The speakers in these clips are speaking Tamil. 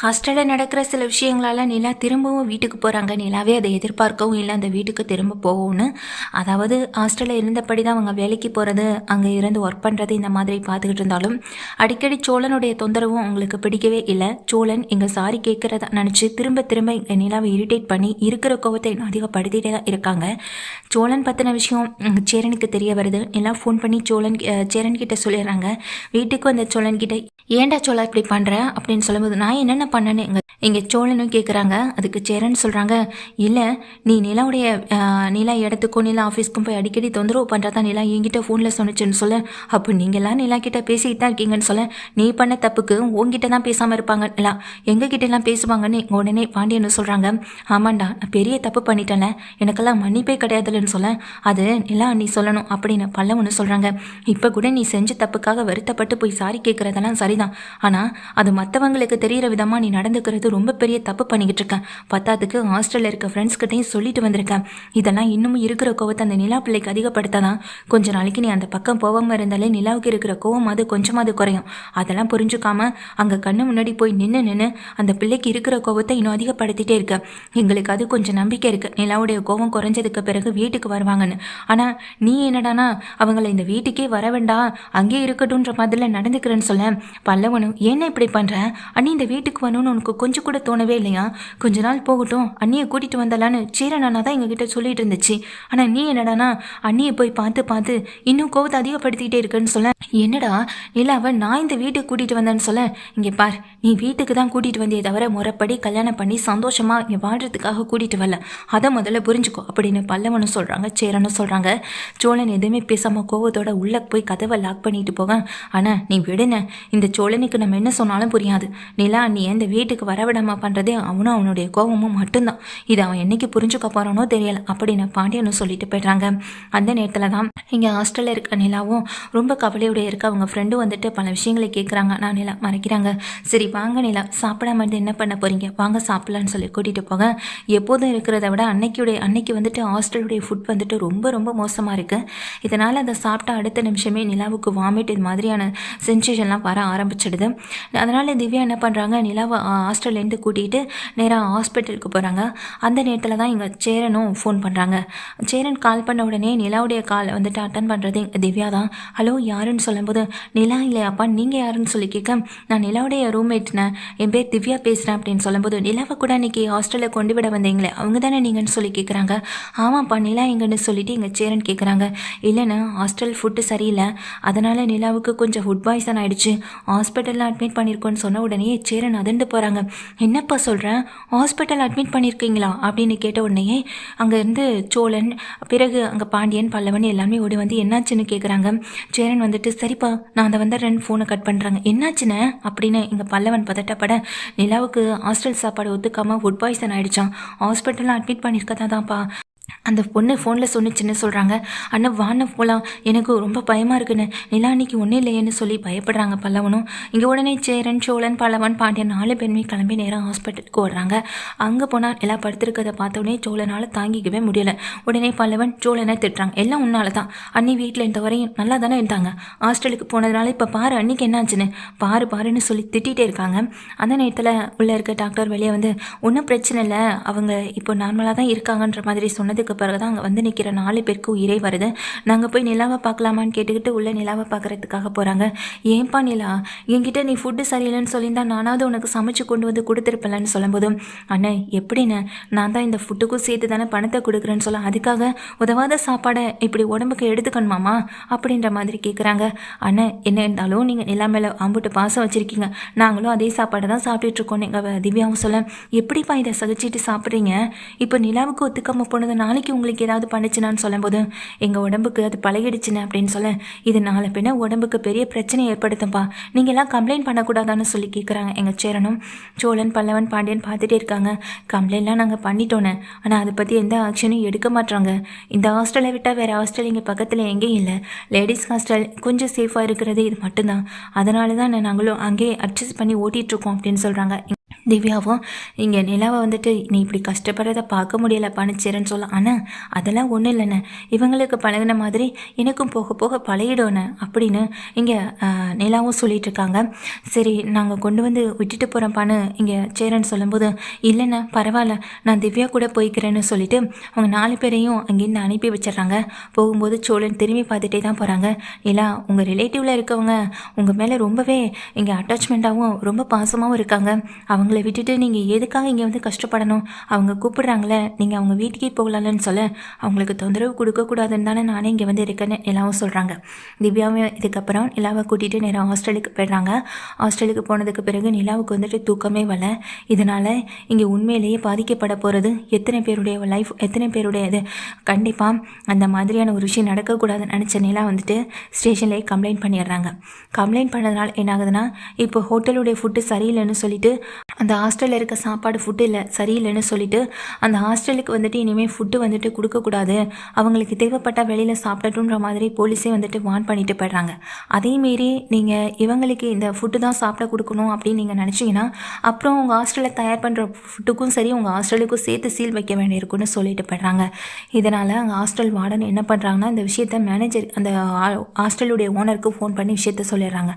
ஹாஸ்டலில் நடக்கிற சில விஷயங்களால் நிலா திரும்பவும் வீட்டுக்கு போகிறாங்க நிலாவே அதை எதிர்பார்க்கவும் இல்லை. அந்த வீட்டுக்கு திரும்ப போகும்னு. அதாவது ஹாஸ்டலில் இருந்தபடி தான் அவங்க வேலைக்கு போகிறது அங்கே இருந்து ஒர்க் பண்ணுறது இந்த மாதிரி பார்த்துக்கிட்டு இருந்தாலும் அடிக்கடி சோழனுடைய தொந்தரவும் அவங்களுக்கு பிடிக்கவே இல்லை. சோழன் இங்கே சாரி கேட்குறத நினச்சி திரும்ப திரும்ப இங்கே நிலாவை இரிட்டேட் பண்ணி இருக்கிற கோவத்தை இன்னும் அதிகப்படுத்திட்டே தான் இருக்காங்க. சோழன் பற்றின விஷயம் சேரனுக்கு தெரிய வருது. நிலா ஃபோன் பண்ணி சோழன் சேரன் கிட்ட சொல்லிடுறாங்க. வீட்டுக்கு வந்த சோழன் கிட்ட ஏன்டா சோழா இப்படி பண்ணுற அப்படின்னு சொல்லும்போது நான் என்னென்ன பண்ணேன்னு இங்க இங்க சோழனும் கேட்குறாங்க அதுக்கு சேரன் சொல்றாங்க இல்ல நீ நிலாவுடைய நிலா இடத்துக்கும் நிலா ஆஃபீஸ்க்கும் போய் அடிக்கடி தொந்தரவு பண்றதா நிலா என்கிட்ட ஃபோனில் சொன்னுச்சுன்னு சொல்ல. அப்போ நீங்களாம் நிலா கிட்ட பேசிக்கிட்டு தான் இருக்கீங்கன்னு சொல்ல. நீ பண்ண தப்புக்கு உங்ககிட்ட தான் பேசாம இருப்பாங்க நிலா. எங்க கிட்ட எல்லாம் பேசுவாங்கன்னு உடனே பாண்டியன்னு சொல்றாங்க. ஆமாண்டா நான் பெரிய தப்பு பண்ணிட்டேன்ல. எனக்கெல்லாம் மன்னிப்பே கிடையாதுலன்னு சொல்ல. அது நிலா நீ சொல்லணும் அப்படின்னு பல்லவன்னு சொல்றாங்க. இப்போ கூட நீ செஞ்ச தப்புக்காக வருத்தப்பட்டு போய் சாரி கேட்குறதெல்லாம் சரிதான். ஆனால் அது மற்றவங்களுக்கு தெரியிற விதமாக நீ நடந்துக்கிறது ரொம்ப பெரிய தப்பு பண்ணிக்கிட்டு இருக்க. பத்தாத்துக்கு ஹாஸ்டலில் இருக்க ஃப்ரெண்ட்ஸ் கிட்டையும் சொல்லிட்டு வந்திருக்கேன் இதெல்லாம் இன்னமும் இருக்கிற கோவத்தை அந்த நிலா பிள்ளைக்கு அதிகப்படுத்தாதான் கொஞ்ச நாளைக்கு நீ அந்த பக்கம் போகாமல் இருந்தாலே நிலாவுக்கு இருக்கிற கோவம் அது கொஞ்சமாவது குறையும். அதெல்லாம் புரிஞ்சுக்காம அங்கே கண்ணு முன்னாடி போய் நின்று நின்று அந்த பிள்ளைக்கு இருக்கிற கோவத்தை இன்னும் அதிகப்படுத்திட்டே இருக்க. எங்களுக்கு அது கொஞ்சம் நம்பிக்கை இருக்கு. நிலாவுடைய கோவம் குறைஞ்சதுக்கு பிறகு வீட்டுக்கு வருவாங்கன்னு. ஆனால் நீ என்னடானா அவங்கள இந்த வீட்டுக்கே வர வேண்டாம் அங்கே இருக்கட்டும்ன்ற மாதிரில நடந்துக்கிறேன்னு சொல்ல. பல்லவனும் என்ன இப்படி பண்ணுற அண்ணி இந்த வீட்டுக்கு வரணும்னு உனக்கு கொஞ்சம் கூட தோணவே இல்லையா? கொஞ்ச நாள் போகட்டும். அண்ணியை கூட்டிட்டு வந்தலான்னு சீரனானா தான் எங்ககிட்ட சொல்லிட்டு இருந்துச்சு. ஆனால் நீ என்னடானா அண்ணியை போய் பார்த்து பார்த்து இன்னும் கோவத்தை அதிகப்படுத்திக்கிட்டே இருக்குன்னு சொல்ல. என்னடா நிலாவை நான் இந்த வீட்டுக்கு கூட்டிட்டு வந்தேன்னு சொல்ல? இங்கே பார் நீ வீட்டுக்கு தான் கூட்டிட்டு வந்தியே தவிர முறைப்படி கல்யாணம் பண்ணி சந்தோஷமா இங்கே வாழ்றதுக்காக கூட்டிட்டு வரல. அதை முதல்ல புரிஞ்சுக்கோ அப்படின்னு பல்லவனும் சொல்றாங்க சேரனும் சொல்றாங்க. சோழன் எதுவுமே பேசாம கோவத்தோட உள்ள போய் கதவை லாக் பண்ணிட்டு போக. ஆனா நீ விடுன. இந்த சோழனுக்கு நம்ம என்ன சொன்னாலும் புரியாது. நிலா நீ இந்த வீட்டுக்கு வரவிடாம பண்ணுறதே அவனும் அவனுடைய கோபமும் மட்டும்தான். இதை அவன் என்னைக்கு புரிஞ்சுக்க போகிறானோ தெரியல அப்படின்னு பாண்டியனும் சொல்லிட்டு போயிடுறாங்க. அந்த நேரத்தில் தான் இங்கே ஹாஸ்டலில் இருக்க நிலாவும் ரொம்ப கவலையோட இருக்க அவங்க ஃப்ரெண்டும் வந்துட்டு பல விஷயங்களை கேட்குறாங்க நான் நிலா மறைக்கிறாங்க. சரி வாங்க நிலா சாப்பிடாம இருந்து என்ன பண்ண போகிறீங்க வாங்க சாப்பிடலான்னு சொல்லி கூட்டிகிட்டு போக. எப்போதும் இருக்கிறத விட அன்னைக்குடைய அன்னைக்கு வந்துட்டு ஹாஸ்டலுடைய ஃபுட் வந்துட்டு ரொம்ப ரொம்ப மோசமாக இருக்குது இதனால் அதை சாப்பிட்டா அடுத்த நிமிஷமே நிலாவுக்கு வாமிட் இது மாதிரியான சென்சேஷன்லாம் வர ஆரம்பிச்சிடுது. அதனால் திவ்யா என்ன பண்ணுறாங்க நிலா ஹாஸ்டல்லேருந்து கூட்டிகிட்டு நேராக ஹாஸ்பிட்டலுக்கு போகிறாங்க அந்த நேரத்தில் தான் இங்கே சேரனும் ஃபோன் பண்ணுறாங்க சேரன் கால் பண்ண உடனே நிலாவுடைய கால் வந்துட்டு அட்டன் பண்ணுறது திவ்யா தான். ஹலோ யாருன்னு சொல்லும்போது நிலா இல்லையாப்பா நீங்கள் யாருன்னு சொல்லி கேட்க நான் நிலாவுடைய ரூம்மேட்னேன் என் பேர் திவ்யா பேசுகிறேன் அப்படின்னு சொல்லும்போது நிலாவை கூட அன்றைக்கி ஹாஸ்டலில் கொண்டு விட வந்தீங்களே அவங்க தானே நீங்கன்னு சொல்லி கேட்குறாங்க ஆமாப்பா நிலா எங்கன்னு சொல்லிட்டு எங்கள் சேரன் கேட்குறாங்க இல்லைண்ணா ஹாஸ்டல் ஃபுட்டு சரியில்லை. அதனால் நிலாவுக்கு கொஞ்சம் ஃபுட் பாய்சன் ஆகிடுச்சு ஹாஸ்பிட்டலில் அட்மிட் பண்ணியிருக்கோன்னு சொன்ன உடனே சேரன் பயந்து போகிறாங்க என்னப்பா சொல்கிறேன் ஹாஸ்பிட்டல் அட்மிட் பண்ணியிருக்கீங்களா அப்படின்னு கேட்ட உடனேயே அங்கேருந்து சோழன் பிறகு அங்கே பாண்டியன் பல்லவன் எல்லாமே ஓடி வந்து என்னாச்சுன்னு கேட்குறாங்க சேரன் வந்துட்டு சரிப்பா நான் அதை வந்து ஃபோனை கட் பண்ணுறாங்க என்னாச்சுன்னு? அப்படின்னு இங்கே பல்லவன் பதட்டப்பட நிலாவுக்கு ஹாஸ்டல் சாப்பாடு ஒத்துக்காமல் ஃபுட் பாய்சன் ஆகிடுச்சான் ஹாஸ்பிட்டலில் அட்மிட் பண்ணியிருக்கதா தான்ப்பா அந்த பொண்ணு ஃபோனில் சொன்னிச்சுன்னு சொல்கிறாங்க அண்ணா வாண்ண போகலாம் எனக்கு ரொம்ப பயமாக இருக்குன்னு. நிலா அன்னைக்கு ஒன்றும் இல்லையேன்னு சொல்லி பயப்படுறாங்க பல்லவனும். இங்கே உடனே சேரன் சோழன் பல்லவன் பாண்டியன் நாலு பேருமே கிளம்பி நேராக ஹாஸ்பிட்டலுக்கு ஓடுறாங்க. அங்கே போனால் எல்லாம் படுத்திருக்கதை பார்த்த உடனே சோழனால் தாங்கிக்கவே முடியல. உடனே பல்லவன் சோழனை திட்டுறாங்க எல்லாம் உன்னால தான். அன்னி வீட்டில் இருந்த வரையும் நல்லா தானே இருந்தாங்க. ஹாஸ்டலுக்கு போனதுனால இப்போ பாரு அன்னைக்கு என்னாச்சுன்னு. பாரு பாருன்னு சொல்லி திட்டிகிட்டே இருக்காங்க. அந்த நேரத்தில் உள்ளே இருக்க டாக்டர் வெளியே வந்து ஒன்றும் பிரச்சனை இல்லை. அவங்க இப்போ நார்மலாக தான் இருக்காங்கன்ற மாதிரி போனதுக்கு பிறகு தான் அங்கே வந்து நிற்கிற நாலு பேருக்கு உயிரே வருது. நாங்கள் போய் நிலாவை பார்க்கலாமான்னு கேட்டுக்கிட்டு உள்ள நிலாவை பார்க்கறதுக்காக போகிறாங்க ஏன்பா நிலா என்கிட்ட நீ ஃபுட்டு சரியில்லைன்னு சொல்லியிருந்தா நானாவது உனக்கு சமைச்சு கொண்டு வந்து கொடுத்துருப்பலன்னு சொல்லும்போதும் அண்ணே எப்படிண்ணே நான் தான் இந்த ஃபுட்டுக்கும் சேர்த்து தானே பணத்தை கொடுக்குறேன்னு சொல்ல அதுக்காக உதவாத சாப்பாடை இப்படி உடம்புக்கு எடுத்துக்கணுமாமா அப்படின்ற மாதிரி கேட்குறாங்க அண்ணே என்ன இருந்தாலும் நீங்கள் நிலா மேலே அம்புட்டு பாசம் வச்சுருக்கீங்க. நாங்களும் அதே சாப்பாடை தான் சாப்பிட்டுட்டு இருக்கோம். எங்கள் திவ்யாவும் சொல்ல எப்படிப்பா இதை சகிச்சிட்டு சாப்பிட்றீங்க? இப்போ நிலாவுக்கு ஒத்துக்காமல் போனது நாளைக்கு உங்களுக்கு ஏதாவது பண்ணுச்சுனான்னு சொல்லும்போது எங்கள் உடம்புக்கு அது பழகிடுச்சுன்னு அப்படின்னு சொல்ல இது நாளை பின்ன உடம்புக்கு பெரிய பிரச்சனை ஏற்படுத்தும்பா. நீங்கள் எல்லாம் கம்ப்ளைண்ட் பண்ணக்கூடாதான்னு சொல்லி கேட்குறாங்க எங்கள் சேரனும். சோழன் பல்லவன் பாண்டியன் பார்த்துட்டே இருக்காங்க. கம்ப்ளைண்ட்லாம் நாங்கள் பண்ணிட்டோன்னே. ஆனால் அதை பற்றி எந்த ஆக்ஷனும் எடுக்க மாட்டாங்க இந்த ஹாஸ்டலை விட்டால் வேறு ஹாஸ்டல் இங்கே பக்கத்தில் எங்கேயும் இல்லை. லேடிஸ் ஹாஸ்டல் கொஞ்சம் சேஃபாக இருக்கிறது இது மட்டும்தான். அதனால தான் நாங்களும் அங்கேயே அட்ஜஸ்ட் பண்ணி ஓட்டிகிட்ருக்கோம் அப்படின்னு சொல்கிறாங்க திவ்யாவும் இங்கே நிலாவை வந்துட்டு நீ இப்படி கஷ்டப்படுறத பார்க்க முடியல பணிச்சேரன்னு சொல்ல ஆனால் அதெல்லாம் ஒன்றும் இல்லைண்ணே. இவங்களுக்கு பழகுன மாதிரி எனக்கும் போக போக பழகிடும்ண்ணே அப்படின்னு இங்கே நிலாவும் சொல்லிட்டு இருக்காங்க சரி நாங்கள் கொண்டு வந்து விட்டுட்டு போகிறோம்ப்பான்னு இங்கே சேரன் சொல்லும்போது இல்லைண்ணே பரவாயில்ல நான் திவ்யா கூட போய்க்கிறேன்னு சொல்லிட்டு அவங்க நாலு பேரையும் அங்கேருந்து அனுப்பி வச்சிடுறாங்க. போகும்போது சோழன் திரும்பி பார்த்துட்டே தான் போகிறாங்க நிலா உங்கள் ரிலேட்டிவில் இருக்கவங்க உங்கள் மேலே ரொம்பவே இங்கே அட்டாச்மெண்ட்டாகவும் ரொம்ப பாசமாகவும் இருக்காங்க. அவங்கள விட்டுட்டு நீங்கள் எதுக்காக இங்கே வந்து கஷ்டப்படணும்? அவங்க கூப்பிடுறாங்களே நீங்கள் அவங்க வீட்டுக்கே போகலாம்னு சொல்ல அவங்களுக்கு தொந்தரவு கொடுக்கக்கூடாதுன்னு தானே நானே இங்கே வந்து இருக்கேன்னு எல்லாவும் சொல்கிறாங்க திவ்யாவும் இதுக்கப்புறம் நிலாவை கூட்டிகிட்டு நேராக ஹாஸ்டலுக்கு போயிடுறாங்க. ஹாஸ்டலுக்கு போனதுக்கு பிறகு நிலாவுக்கு வந்துட்டு தூக்கமே வரல. இதனால் இங்கே உண்மையிலேயே பாதிக்கப்பட போகிறது எத்தனை பேருடைய லைஃப் எத்தனை பேருடைய இது கண்டிப்பாக அந்த மாதிரியான ஒரு விஷயம் நடக்கக்கூடாதுன்னு நினச்ச நிலா வந்துட்டு ஸ்டேஷன்லேயே கம்ப்ளைண்ட் பண்ணிடுறாங்க. கம்ப்ளைண்ட் பண்ணதுனால என்ன ஆகுதுன்னா இப்போ ஹோட்டலுடைய ஃபுட்டு சரியில்லைன்னு சொல்லிட்டு அந்த ஹாஸ்டலில் இருக்க சாப்பாடு ஃபுட்டு இல்லை சரியில்லைன்னு சொல்லிட்டு அந்த ஹாஸ்டலுக்கு வந்துட்டு இனிமேல் ஃபுட்டு வந்துட்டு கொடுக்கக்கூடாது அவங்களுக்கு தேவைப்பட்டால் வெளியில் சாப்பிடட்டுன்ற மாதிரி போலீஸே வந்துட்டு வார்ன் பண்ணிட்டு போயிடுறாங்க. அதேமாரி நீங்கள் இவங்களுக்கு இந்த ஃபுட்டு தான் சாப்பிட கொடுக்கணும் அப்படின்னு நீங்கள் நினச்சிங்கன்னா அப்புறம் உங்கள் ஹாஸ்டலில் தயார் பண்ணுற ஃபுட்டுக்கும் சரி உங்கள் ஹாஸ்டலுக்கும் சேர்த்து சீல் வைக்க வேண்டியிருக்குன்னு சொல்லிட்டு போயிடுறாங்க. இதனால் அங்கே ஹாஸ்டல் வார்டன் என்ன பண்ணுறாங்கன்னா இந்த விஷயத்த மேனேஜர் அந்த ஹாஸ்டலுடைய ஓனருக்கு ஃபோன் பண்ணி விஷயத்த சொல்லிடுறாங்க.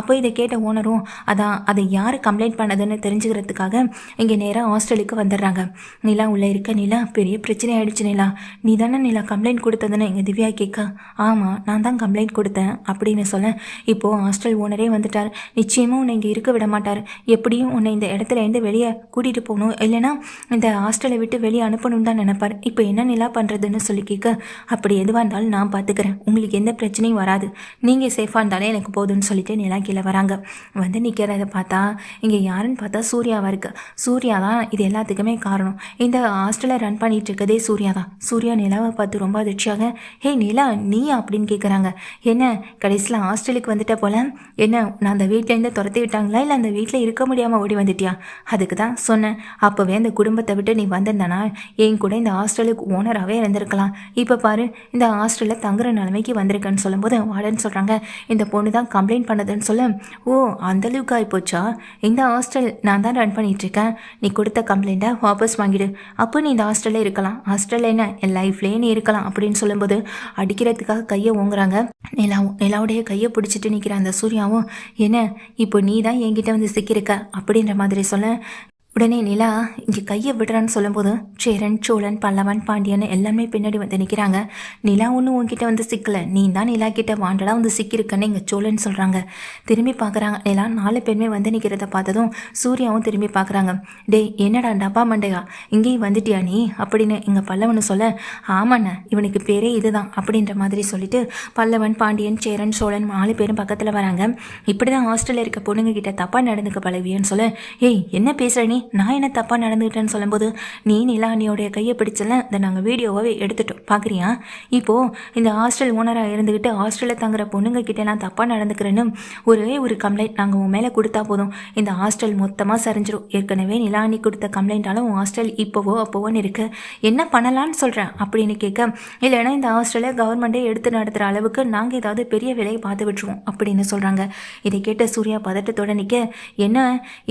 அப்போ இதை கேட்ட ஓனரும் அதான் அதை யார் கம்ப்ளைண்ட் பண்ணதுன்னு தெரிஞ்சுக்கிறதுக்காக இங்கே நேராக ஹாஸ்டலுக்கு வந்துடுறாங்க. நிலா உள்ளே இருக்க நிலா பெரிய பிரச்சனை ஆயிடுச்சு நிலா. நீ தானே நிலா கம்ப்ளைண்ட் கொடுத்ததுன்னு எங்கள் திவ்யா கேட்க. ஆமாம் நான் தான் கம்ப்ளைண்ட் கொடுத்தேன் அப்படின்னு சொல்ல இப்போது ஹாஸ்டல் ஓனரே வந்துட்டார். நிச்சயமாக உன்னை இங்கே இருக்க விட மாட்டார். எப்படியும் உன்னை இந்த இடத்துல இருந்து வெளியே கூட்டிகிட்டு போகணும். இல்லைன்னா இந்த ஹாஸ்டலை விட்டு வெளியே அனுப்பணும் தான் நினைப்பார். இப்போ என்ன நிலா பண்ணுறதுன்னு சொல்லி கேட்க அப்படி எதுவாக இருந்தாலும் நான் பார்த்துக்கிறேன் உங்களுக்கு எந்த பிரச்சனையும் வராது. நீங்கள் சேஃபாக இருந்தாலே எனக்கு போதும்னு சொல்லிட்டு நிலா கீழே வராங்க. வந்து நிற்கிறத பார்த்தா இங்கே யாருன்னு பார்த்தா சூர்யாவாக இருக்குது சூர்யா தான் இது எல்லாத்துக்குமே காரணம். இந்த ஹாஸ்டலை ரன் பண்ணிகிட்டு இருக்கதே சூர்யா தான் சூர்யா நிலாவை பார்த்து ரொம்ப அதிர்ச்சியாக ஹே நிலா நீயா அப்படின்னு கேட்குறாங்க என்ன கடைசியில் ஹாஸ்டலுக்கு வந்துட்ட போல? என்ன நான் அந்த வீட்டிலேருந்து துரத்தி விட்டாங்களா? இல்லை அந்த வீட்டில் இருக்க முடியாமல் ஓடி வந்துட்டியா? அதுக்கு தான் சொன்னேன். அப்போவே அந்த குடும்பத்தை விட்டு நீ வந்திருந்தனா என் கூட இந்த ஹாஸ்டலுக்கு ஓனராகவே இருந்திருக்கலாம். இப்போ பாரு இந்த ஹாஸ்டலில் தங்குற நிலைமைக்கு வந்திருக்கேன்னு சொல்லும்போது வாடன்னு சொல்கிறாங்க இந்த பொண்ணு தான் கம்ப்ளைண்ட் பண்ணதுன்னு சொல்ல. ஓ அந்த அளவுக்கு ஆகிப்போச்சா இந்த ஹாஸ்டல் நான் நான் தான் ரன் பண்ணிகிட்ருக்கேன் நீ கொடுத்த கம்ப்ளைண்ட்டை வாபஸ் வாங்கிடு. அப்போ நீ இந்த ஹாஸ்டலில் இருக்கலாம். ஹாஸ்டலில் என்ன? என் லைஃப்லேயே நீ இருக்கலாம் அப்படின்னு சொல்லும்போது அடிக்கிறதுக்காக கையை ஓங்குறாங்க. நிலாவும் நிலாவுடைய கையை பிடிச்சிட்டு நிற்கிற அந்த சூர்யாவும் என்ன? இப்போ நீ தான் என்கிட்ட வந்து சிக்கியிருக்க? அப்படின்ற மாதிரி சொல்ல உடனே நிலா இங்கே கையை விடுறான்னு சொல்லும்போது சேரன் சோழன் பல்லவன் பாண்டியன் எல்லாமே பின்னாடி வந்து நிற்கிறாங்க நிலா ஒன்றும் உன்கிட்ட வந்து சிக்கல. நீ தான் நிலா கிட்ட வாண்டடாக வந்து சிக்கியிருக்கன்னு இங்கே சோழன் சொல்கிறாங்க திரும்பி பார்க்குறாங்க நிலா நாலு பேருமே வந்து நிற்கிறத பார்த்ததும் சூர்யாவும் திரும்பி பார்க்குறாங்க டேய் என்னடா டப்பா மண்டையா? இங்கேயும் வந்துட்டியா நீ? அப்படின்னு இங்கே பல்லவனு சொல்ல ஆமாண்ண இவனுக்கு பேரே இதுதான் அப்படின்ற மாதிரி சொல்லிட்டு பல்லவன் பாண்டியன் சேரன் சோழன் நாலு பேரும் பக்கத்தில் வராங்க. இப்படி தான் ஹாஸ்டலில் இருக்க பொண்ணுங்க கிட்ட தப்பாக நடந்துக்க பழவியன்னு சொல்ல. ஏய் என்ன பேசுகிற நீ? நான் என்ன தப்பாக நடந்துக்கிட்டேன்னு சொல்லும்போது நீ நிலானியோடைய கையை பிடிச்சல இந்த நாங்கள் வீடியோவாகவே எடுத்துட்டோம். பார்க்குறியா இப்போது இந்த ஹாஸ்டல் ஓனராக இருந்துக்கிட்டு ஹாஸ்டலில் தங்குற பொண்ணுங்க கிட்டே நான் தப்பாக நடந்துக்கிறேன்னு ஒரே ஒரு கம்ப்ளைண்ட் நாங்கள் உன் மேலே கொடுத்தா போதும். இந்த ஹாஸ்டல் மொத்தமாக சரிஞ்சிடும் ஏற்கனவே நிலானி கொடுத்த கம்ப்ளைண்ட்டாலும் உன் ஹாஸ்டல் இப்போவோ அப்போவோன்னு இருக்குது என்ன பண்ணலான்னு சொல்கிறேன் அப்படின்னு கேட்க இல்லைன்னா இந்த ஹாஸ்டலை கவர்மெண்ட்டே எடுத்து நடத்துகிற அளவுக்கு நாங்கள் ஏதாவது பெரிய விலையை பார்த்து விட்டுருவோம் அப்படின்னு சொல்கிறாங்க இதை கேட்ட சூர்யா பதட்டத்தோட நிற்க என்ன?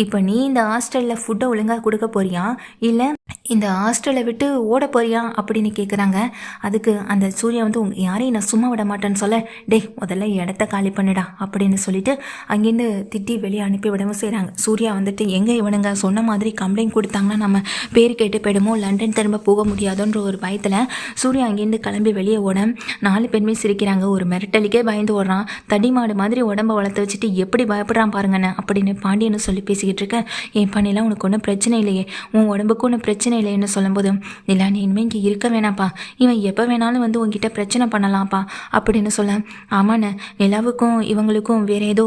இப்போ நீ இந்த ஹாஸ்டலில் ஃபுட் ஃபுட்டை ஒழுங்காக கொடுக்க போறியா? இல்லை இந்த ஹாஸ்டலை விட்டு ஓட போறியா அப்படின்னு கேட்குறாங்க அதுக்கு அந்த சூர்யா வந்து உங்க யாரையும் நான் சும்மா விட மாட்டேன்னு சொல்ல. டேய் முதல்ல இடத்த காலி பண்ணுடா அப்படின்னு சொல்லிட்டு அங்கேருந்து திட்டி வெளியே அனுப்பி விடவும் செய்கிறாங்க சூர்யா வந்துட்டு எங்கே இவனுங்க? சொன்ன மாதிரி கம்ப்ளைண்ட் கொடுத்தாங்கன்னா நம்ம பேர் கேட்டு போயிடுமோ? லண்டன் திரும்ப போக முடியாதுன்ற ஒரு பயத்தில் சூர்யா அங்கேருந்து கிளம்பி வெளியே ஓட நாலு பேருமே சிரிக்கிறாங்க. ஒரு மிரட்டலுக்கே பயந்து ஓடுறான். தடி மாடு மாதிரி உடம்ப வளர்த்து வச்சுட்டு எப்படி பயப்படுறான் பாருங்கண்ணே அப்படின்னு பாண்டியன்னு சொல்லி பேசிக்கிட்டு இருக்கேன் என் பண்ணிலாம் உனக்கு ஒன்றும் பிரச்சனை இல்லையே. உன் உடம்புக்கு ஒன்றும் பிரச்சனை பிரச்சனை இல்லைன்னு சொல்லும்போது இல்லை நீ இனிமேல் இங்கே இருக்க வேணாப்பா இவன் எப்போ வேணாலும் வந்து உங்ககிட்ட பிரச்சனை பண்ணலாம்ப்பா. அப்படின்னு சொல்ல ஆமாண்ண நிலாவுக்கும் இவங்களுக்கும் வேற ஏதோ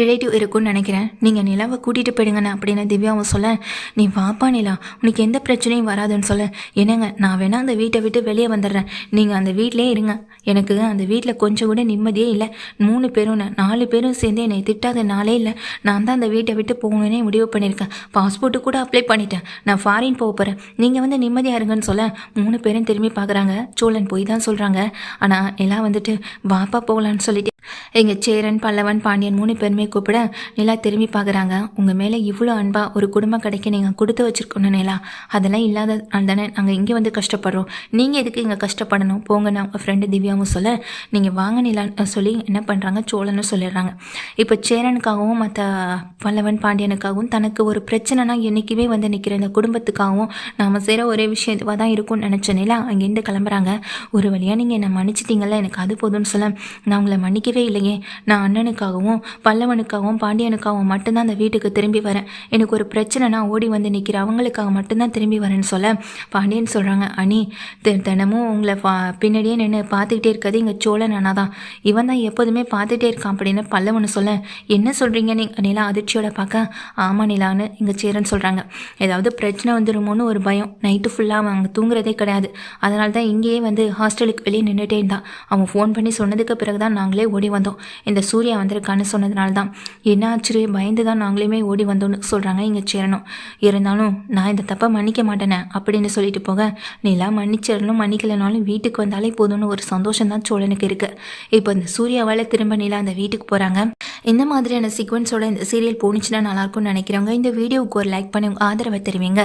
ரிலேட்டிவ் இருக்கும்னு நினைக்கிறேன். நீங்கள் நிலாவை கூட்டிகிட்டு போயிடுங்கண்ணே அப்படின்னு திவ்யாவும் சொல்ல நீ வாப்பா நிலா உனக்கு எந்த பிரச்சனையும் வராதுன்னு சொல்ல. என்னங்க நான் வேணால் அந்த வீட்டை விட்டு வெளியே வந்துடுறேன். நீங்கள் அந்த வீட்டிலே இருங்க. எனக்கு அந்த வீட்டில் கொஞ்சம் கூட நிம்மதியே இல்லை. மூணு பேரும் நான் நாலு பேரும் சேர்ந்து என்னை திட்டாத நாளே இல்லை. நான் தான் அந்த வீட்டை விட்டு போகணுன்னே முடிவு பண்ணியிருக்கேன். பாஸ்போர்ட்டு கூட அப்ளை பண்ணிட்டேன். நான் ஃபாரின் போக போகிறேன் நீங்கள் வந்து நிம்மதியாக இருங்கன்னு சொல்ல மூணு பேரும் திரும்பி பார்க்குறாங்க. சோழன் போய் தான் சொல்கிறாங்க ஆனால் எல்லாம் வந்துட்டு வாப்பா போகலான்னு சொல்லிட்டு எங்கள் சேரன் பல்லவன் பாண்டியன் மூணு பேருமே கூப்பிட நிலா திரும்பி பார்க்குறாங்க உங்கள் மேலே இவ்வளோ அன்பாக ஒரு குடும்பம் கடைக்கு நீங்கள் கொடுத்து வச்சுருக்கணும் நிலா. அதெல்லாம் இல்லாத தானே நாங்கள் இங்கே வந்து கஷ்டப்படுறோம். நீங்கள் எதுக்கு இங்கே கஷ்டப்படணும்? போங்க நான் உங்கள் ஃப்ரெண்டு திவ்யாவும் சொல்ல. நீங்கள் வாங்க நிலான்னு சொல்லி என்ன பண்ணுறாங்க சோழன்னு சொல்லிடுறாங்க. இப்போ சேரனுக்காகவும் மற்ற பல்லவன் பாண்டியனுக்காகவும் தனக்கு ஒரு பிரச்சனைனா என்றைக்குமே வந்து நிற்கிற இந்த குடும்பத்துக்காகவும் நாம் செய்கிற ஒரே விஷயம் இதுவாக தான் இருக்கும்னு நினச்ச நிலா அங்கேருந்து கிளம்புறாங்க. ஒரு வழியாக நீங்கள் என்னை மன்னிச்சிட்டீங்கல்ல எனக்கு அது போதும்னு சொல்ல. நான் உங்களை மன்னிக்கவே இல்லை ஏன் நான் அண்ணனுக்காகவும் பல்லவனுக்காகவும் பாண்டியனுக்காகவும் மட்டும்தான் அந்த வீட்டுக்கு திரும்பி வரேன். எனக்கு ஒரு பிரச்சனைனா ஓடி வந்து நிற்கிற அவங்களுக்காக மட்டும்தான் திரும்பி வரேன்னு சொல்ல பாண்டியன் சொல்கிறாங்க அணி தினமும் உங்களை பா பின்னாடியே நின்று பார்த்துக்கிட்டே இருக்கிறது இங்கே சோழன் அண்ணா தான். இவன் தான் எப்போதுமே பார்த்துட்டே இருக்கான் அப்படின்னு பல்லவனு சொல்ல. என்ன சொல்கிறீங்க நீ நிலா அதிர்ச்சியோட பார்க்க? ஆமாம் நிலான்னு இங்கே சேரன்னு சொல்கிறாங்க ஏதாவது பிரச்சனை வந்துருமோன்னு ஒரு பயம். நைட்டு ஃபுல்லாக அவன் அங்கே தூங்குறதே கிடையாது. அதனால தான் இங்கேயே வந்து ஹாஸ்டலுக்கு வெளியே நின்றுட்டே இருந்தான். அவன் ஃபோன் பண்ணி சொன்னதுக்கு பிறகு தான் நாங்களே ஓடி வந்தோம். இந்த சூர்யா வந்திருக்கான்னு சொன்னதுனால தான் என்ன ஆச்சு பயந்து தான் நாங்களுமே ஓடி வந்தோன்னு சொல்கிறாங்க இங்கே சேரணும் இருந்தாலும் நான் இந்த தப்பை மன்னிக்க மாட்டேனே அப்படின்னு சொல்லிட்டு போக நீலா மன்னிச்சிடணும் மன்னிக்கலைனாலும் வீட்டுக்கு வந்தாலே போதும்னு ஒரு சந்தோஷம் தான் சோழனுக்கு இருக்குது இப்போ இந்த சூர்யாவால் திரும்ப நீலா அந்த வீட்டுக்கு போகிறாங்க இந்த மாதிரியான சீக்வன்ஸோட இந்த சீரியல் போணுச்சுன்னா நல்லாயிருக்கும்னு நினைக்கிறவங்க இந்த வீடியோவுக்கு ஒரு லைக் பண்ணி ஆதரவை தெரிவிங்க.